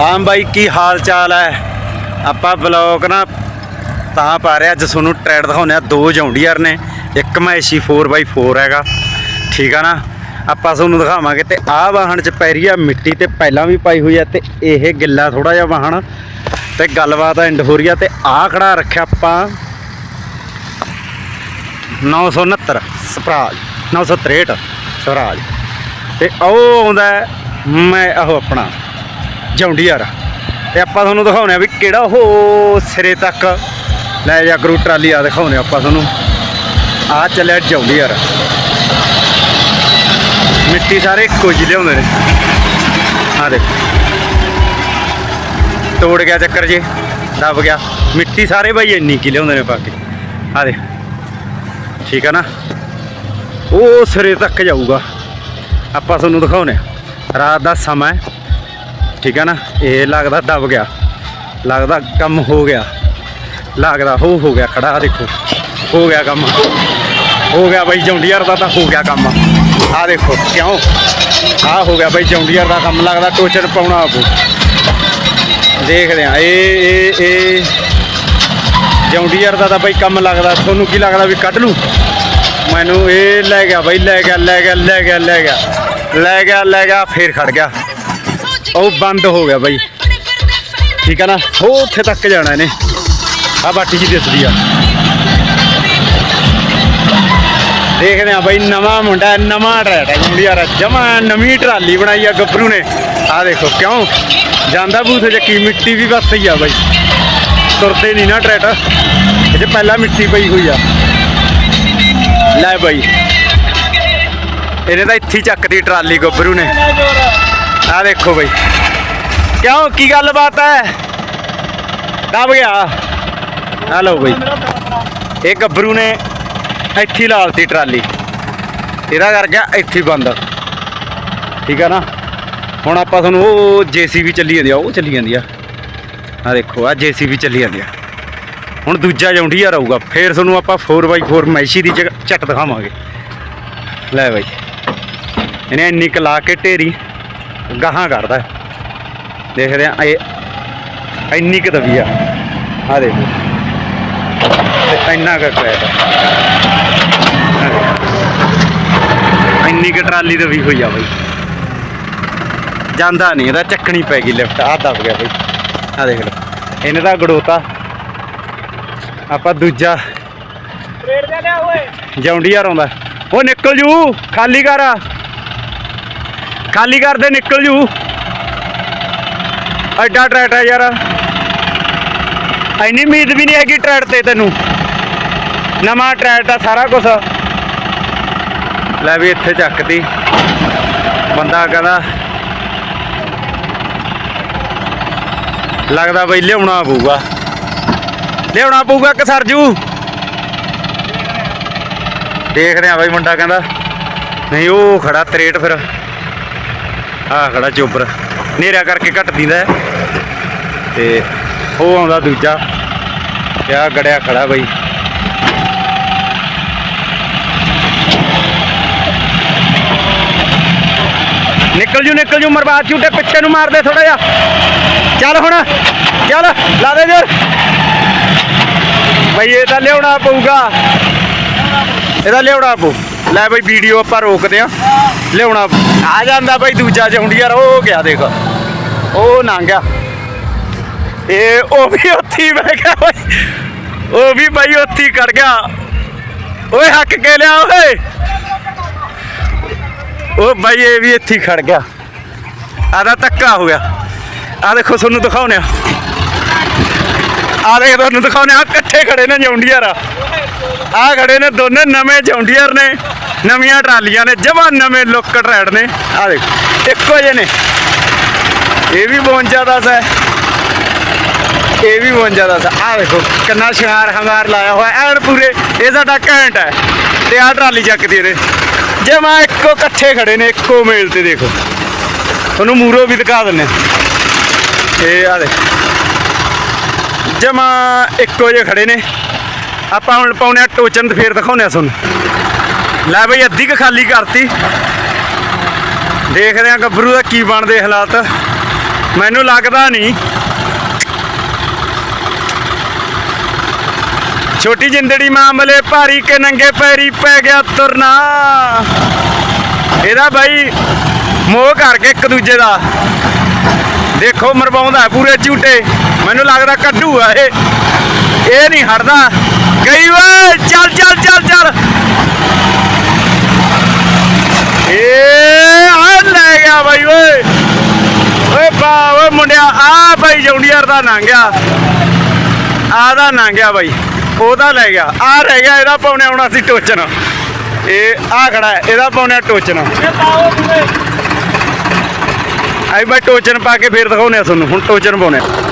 ਹਾਂ ਬਾਈ ਕੀ ਹਾਲ ਚਾਲ ਹੈ? ਆਪਾਂ ਬਲੌਗ ਨਾ ਤਾਂ ਪਾ ਰਿਹਾ ਅੱਜ ਤੁਹਾਨੂੰ ਟਰੈਡ ਦਿਖਾਉਂਦੇ ਆ ਦੋ ਜੌਂਡੀਅਰ ਨੇ ਇੱਕ ਮੈਸ਼ੀ 4x4 ਹੈਗਾ। ਠੀਕ ਆ ਨਾ? ਆਪਾਂ ਤੁਹਾਨੂੰ ਦਿਖਾਵਾਂਗੇ ਤੇ ਆਹ ਵਾਹਣ ਚ ਪੈ ਰਹੀ ਆ ਮਿੱਟੀ ਤੇ ਪਹਿਲਾਂ ਵੀ ਪਾਈ ਹੋਈ ਆ ਤੇ ਇਹ ਗਿੱਲਾ ਥੋੜਾ ਜਿਹਾ ਵਾਹਣ। ਤੇ ਗੱਲਬਾਤ ਐਂਡ ਹੋ ਰਹੀ ਆ ਤੇ ਆਹ ਖੜਾ ਰੱਖਿਆ ਆਪਾਂ 969 ਸਪਰਾਜ 963 ਸਵਰਾਜ। ਤੇ ਉਹ ਆਉਂਦਾ ਮੈਂ ਆਹੋ ਆਪਣਾ। ਜੌਂਡੀਅਰ ਤੇ ਆਪਾਂ ਤੁਹਾਨੂੰ ਦਿਖਾਉਣੇ ਆ ਵੀ ਕਿਹੜਾ ਉਹ ਸਿਰੇ ਤੱਕ। ਲੈ ਜਾ ਕਰੂ ਟਰਾਲੀ ਆ ਦਿਖਾਉਣੇ ਆਪਾਂ ਤੁਹਾਨੂੰ। ਆ ਚੱਲਿਆ ਜੌਂਡੀਅਰ ਮਿੱਟੀ ਸਾਰੇ ਇੱਕੋ ਜਿਹੇ ਲਿਆਉਂਦੇ ਨੇ। ਆ ਦੇਖੋ। ਤੋੜ ਗਿਆ ਚੱਕਰ ਜੇ। ਦੱਬ ਗਿਆ। ਮਿੱਟੀ ਸਾਰੇ ਬਾਈ ਇੰਨੀ ਕੀ ਲਿਆਉਂਦੇ ਨੇ ਪਾ ਕੇ। ਆ ਦੇ ਠੀਕ ਆ ਨਾ? ਉਹ ਸਿਰੇ ਤੱਕ ਜਾਊਗਾ। ਆਪਾਂ ਤੁਹਾਨੂੰ ਦਿਖਾਉਨੇ ਆ। ਰਾਤ ਦਾ ਸਮਾਂ ਠੀਕ ਹੈ ਨਾ? ਇਹ ਲੱਗਦਾ ਦਬ ਗਿਆ। ਲੱਗਦਾ ਕੰਮ ਹੋ ਗਿਆ। ਲੱਗਦਾ ਹੋ ਹੋ ਗਿਆ ਖੜਾ, ਆਹ ਦੇਖੋ। ਹੋ ਗਿਆ ਕੰਮ। ਹੋ ਗਿਆ ਬਾਈ ਜੌਂਡੀਅਰ ਦਾ ਤਾਂ ਹੋ ਗਿਆ ਕੰਮ। ਆ ਦੇਖੋ, ਕਿਉਂ? ਆ ਹੋ ਗਿਆ ਬਾਈ ਜੌਂਡੀਅਰ ਦਾ ਕੰਮ। ਲੱਗਦਾ ਟੋਚਰ ਪਾਉਣਾ ਆਪੂ। ਦੇਖਦੇ ਆ ਇਹ ਇਹ ਇਹ ਜੌਂਡੀਅਰ ਦਾ ਤਾਂ ਬਾਈ ਕੰਮ ਲੱਗਦਾ। ਤੁਹਾਨੂੰ ਕੀ ਲੱਗਦਾ ਵੀ ਕੱਢ ਲੂ ਮੈਨੂੰ ਇਹ ਲੈ ਗਿਆ ਬਾਈ, ਲੈ ਗਿਆ ਲੈ ਗਿਆ ਲੈ ਗਿਆ ਲੈ ਗਿਆ। ਲੈ ਗਿਆ ਲੈ ਗਿਆ, ਫੇਰ ਖੜ ਗਿਆ। ਉਹ ਬੰਦ ਹੋ ਗਿਆ ਬਾਈ। ਠੀਕ ਆ ਨਾ? ਉਹ ਉੱਥੇ ਤੱਕ ਜਾਣਾ ਇਹਨੇ। ਆ ਬਾਟੀ ਜੀ ਦਿਸਦੀ ਆ। ਦੇਖਦੇ ਆ ਬਾਈ, ਨਵਾਂ ਮੁੰਡਾ, ਨਵਾਂ ਟਰੈਟ ਹੈ ਜੰਡੀਆਰ ਜਮਾ ਨਵੀਂ ਟਰਾਲੀ ਬਣਾਈ ਆ ਗੱਭਰੂ ਨੇ। ਆ ਦੇਖੋ, ਕਿਉਂ? ਜਾਂਦਾ ਬੂਥ ਚੱਕੀ ਮਿੱਟੀ ਵੀ ਵਸਤੀ ਆ ਬਾਈ। ਤੁਰਦੇ ਨਹੀਂ ਨਾ ਟਰੈਟ ਇਹ 'ਚ ਪਹਿਲਾਂ ਮਿੱਟੀ ਪਈ ਹੋਈ ਆ। ਲੈ ਬਾਈ। ਇਹਨੇ ਤਾਂ ਇੱਥੇ ਚੱਕਦੀ ਟਰਾਲੀ ਗੱਭਰੂ ਨੇ। ਆ ਦੇਖੋ ਬਾਈ। ਕਿਉਂ? ਕੀ ਗੱਲਬਾਤ ਹੈ ਦਬ ਗਿਆ। ਆ ਲਓ ਬਾਈ। ਇਹ ਗੱਭਰੂ ਨੇ ਇੱਥੇ ਹੀ ਲਾਲਤੀ ਟਰਾਲੀ। ਇਹਦਾ ਕਰ ਗਿਆ ਇੱਥੇ ਬੰਦ। ਠੀਕ ਆ ਨਾ? ਹੁਣ ਆਪਾਂ ਤੁਹਾਨੂੰ ਉਹ ਜੀਸੀਬੀ ਚੱਲੀ ਜਾਂਦੀ ਆ, ਉਹ ਚੱਲੀ ਜਾਂਦੀ ਆ। ਆ ਦੇਖੋ ਆ ਜੀਸੀਬੀ ਚੱਲੀ ਜਾਂਦੀ ਆ। ਹੁਣ ਦੂਜਾ ਜੌਂਡੀਆ ਰਹੂਗਾ। ਫੇਰ ਤੁਹਾਨੂੰ ਆਪਾਂ 4x4 ਮੈਸ਼ੀ ਦੀ ਜਗ੍ਹਾ ਝੱਟ ਦਿਖਾਵਾਂਗੇ। ਲੈ ਬਾਈ। ਇਹਨੇ ਇੰਨੀ ਕੁ ਲਾ ਕੇ ਢੇਰੀ। ਗਾਹਾਂ ਕਰਦਾ ਹੈ। ਦੇਖਦੇ ਆ ਇਹ ਇੰਨੀ ਕੁ ਦਵੀ ਆ। ਆ ਦੇਖੋ ਇੰਨਾ ਕੁ ਕਰਿਆ ਇੰਨੀ ਕੁ ਟਰਾਲੀ ਦਵੀ ਹੋਈ ਆ ਬਾਈ। ਜਾਂਦਾ ਨਹੀਂ ਇਹਦਾ ਚੱਕਣੀ ਪੈ ਗਈ ਲਿਫਟ ਆ ਦਬ ਗਿਆ ਬਾਈ। ਆ ਦੇਖ ਲਓ। ਇਹਨੇ ਤਾਂ ਗੜੋਤਾ। ਆਪਾਂ ਦੂਜਾ ਰੇਡ ਦੇ ਲਿਆ ਓਏ। ਜੌਂਡੀਆਰ ਆਉਂਦਾ। ਉਹ ਨਿਕਲ ਜੂ। ਖਾਲੀ ਕਰ। ਖਾਲੀ ਕਰ ਦੇ ਨਿਕਲ ਜੂ। ਐਡਾ ਟਰੈਟ ਹੈ ਯਾਰ। ਐਨੀ ਉਮੀਦ ਵੀ ਨਹੀਂ ਹੈਗੀ ਟਰੈਟ ਤੇ ਤੈਨੂੰ। ਨਵਾਂ ਟਰੈਟ ਆ ਸਾਰਾ ਕੁਝ ਲੈ ਵੀ ਇੱਥੇ ਚੱਕਤੀ। ਬੰਦਾ ਕਹਿੰਦਾ, ਲੱਗਦਾ ਬਈ ਲਿਆਉਣਾ ਪਊਗਾ। ਲਿਆਉਣਾ ਪਊਗਾ ਕਿ ਸਰਜੂ। ਦੇਖਦੇ ਆ ਬਈ ਮੁੰਡਾ ਕਹਿੰਦਾ, ਨਹੀਂ ਉਹ ਖੜਾ ਤਰੇਟ ਫਿਰ। ਆ ਖੜਾ ਚੋਬਰ ਨੇਰਾ ਕਰਕੇ ਘੱਟ ਦਿੰਦਾ ਤੇ ਉਹ ਆਉਂਦਾ ਦੂਜਾ। ਤੇ ਆ ਗੜਿਆ ਖੜਾ ਬਈ। ਨਿਕਲ ਜੂ ਨਿਕਲ ਜੂ ਮਰਬਾਦ ਝੂਟੇ ਪਿੱਛੇ ਨੂੰ ਮਾਰ ਦੇ ਥੋੜਾ ਜਿਹਾ। ਚੱਲ ਹੁਣ, ਚੱਲ, ਲਾ ਦੇ ਜੋਰ। ਬਈ ਇਹ ਤਾਂ ਲਿਆਉਣਾ ਪਊਗਾ। ਇਹਦਾ ਲਿਆਉਣਾ ਪਊ। ਲੈ ਬਈ ਵੀਡੀਓ ਆਪਾਂ ਰੋਕਦੇ ਆ। ਲਿਆਉਣਾ। ਆ ਜਾਂਦਾ ਬਈ ਦੂਜਾ ਜੌਂਡੀਅਰ ਉਹ ਗਿਆ ਦੇਖ। ਉਹ ਲੰਘ ਇਹ ਉਹ ਵੀ ਉੱਥੇ ਹੀ ਬਹਿ ਗਿਆ ਬਈ। ਉਹ ਵੀ ਬਈ ਉੱਥੇ ਹੀ ਖੜ ਗਿਆ। ਓਏ, ਹੱਕ ਕੇ ਲਿਆ ਓਏ। ਉਹ ਬਈ ਇਹ ਵੀ ਇੱਥੇ ਖੜ ਗਿਆ। ਆਦਾ ਧੱਕਾ ਹੋ ਗਿਆ। ਆ ਦੇਖੋ, ਤੁਹਾਨੂੰ ਦਿਖਾਉਣੇ ਆ। ਆ ਦੇਖ ਤੁਹਾਨੂੰ ਦਿਖਾਉਣੇ ਆ ਇਕੱਠੇ ਖੜੇ ਨੇ ਜੌਂਡੀਅਰ। ਆ ਖੜੇ ਨੇ ਦੋਨੇ ਨਵੇਂ ਜੌਂਡੀਅਰ ਨੇ, ਨਵੀਆਂ ਟਰਾਲੀਆਂ ਨੇ, ਜਮਾ ਨਵੇਂ ਲੁੱਕ ਟਰੈਡ ਨੇ। ਆ ਦੇਖੋ, ਇੱਕੋ ਜਿਹੇ ਨੇ। ਇਹ ਵੀ 52 ਦਾ ਹੈ। ਇਹ ਵੀ 52 ਦਾ ਹੈ। ਆ ਦੇਖੋ, ਕਿੰਨਾ ਸ਼ਿੰਗਾਰ ਹੰਗਾਰ ਲਾਇਆ ਹੋਇਆ ਐਨ ਪੂਰੇ, ਇਹ ਸਾਡਾ ਘੈਂਟ ਹੈ। ਤੇ ਆ ਟਰਾਲੀ ਚੱਕਦੀ ਨੇ ਜਮਾ ਇੱਕੋ ਇਕੱਠੇ ਖੜੇ ਨੇ, ਇੱਕੋ ਮੇਲ ਤੇ ਦੇਖੋ। ਤੁਹਾਨੂੰ ਮੂਰੋ ਵੀ ਦਿਖਾ ਦਿੰਨੇ ਇਹ ਆ ਦੇ ਜਮਾ ਇੱਕੋ ਜਿਹੇ ਖੜੇ ਨੇ। ਆਪਾਂ ਹੁਣ ਪਾਉਣੇ ਆ ਟੋਚਨ ਤੇ ਫੇਰ ਦਿਖਾਉਣੇ ਆ ਤੁਹਾਨੂੰ। ਲੈ ਬਈ, ਅੱਧੀ ਕ ਖਾਲੀ ਕਰਤੀ। ਦੇਖਦੇ ਆ ਗੱਭਰੂ ਦਾ ਕੀ ਬਣਦੇ ਹਾਲਾਤ। ਮੈਨੂੰ ਲੱਗਦਾ ਨਹੀਂ। ਛੋਟੀ ਜਿੰਦੜੀ ਮਾਮਲੇ ਭਾਰੀ ਕੇ ਨੰਗੇ ਪੈਰੀ ਪੈ ਗਿਆ ਤੁਰਨਾ। ਇਹਦਾ ਬਾਈ ਮੋਹ ਕਰਕੇ ਇੱਕ ਦੂਜੇ ਦਾ। ਦੇਖੋ ਮਰਵਾਉਂਦਾ ਪੂਰੇ ਝੂਟੇ। ਮੈਨੂੰ ਲੱਗਦਾ ਕੱਢੂ ਆ ਇਹ। ਇਹ ਨਹੀਂ ਹਟਦਾ। ਗਈ ਓਏ ਚੱਲ ਚੱਲ ਚੱਲ ਚੱਲ। ਏ ਆ ਲੈ ਗਿਆ ਬਾਈ ਓਏ। ਓਏ ਬਾ ਓਏ ਮੁੰਡਿਆ ਆ ਬਾਈ ਜੌਂਡੀਅਰ ਦਾ ਲੰਘਿਆ ਆ ਦਾ ਲੰਘਿਆ ਬਾਈ। ਉਹਦਾ ਲੈ ਗਿਆ। ਆ ਰਹਿ ਗਿਆ, ਇਹਦਾ ਪਾਉਣੇ ਆਉਣਾ ਸੀ ਟੋਚਨ ਇਹ ਆ ਖੜਾ ਇਹਦਾ ਪਾਉਣੇ ਟੋਚਨ ਇਹ ਪਾਓ ਆਈ ਬਾਈ ਟੋਚਨ ਪਾ ਕੇ ਫੇਰ ਦਿਖਾਉਨੇ ਆ ਤੁਹਾਨੂੰ ਹੁਣ ਟੋਚਨ ਪਾਉਣੇ ਆ।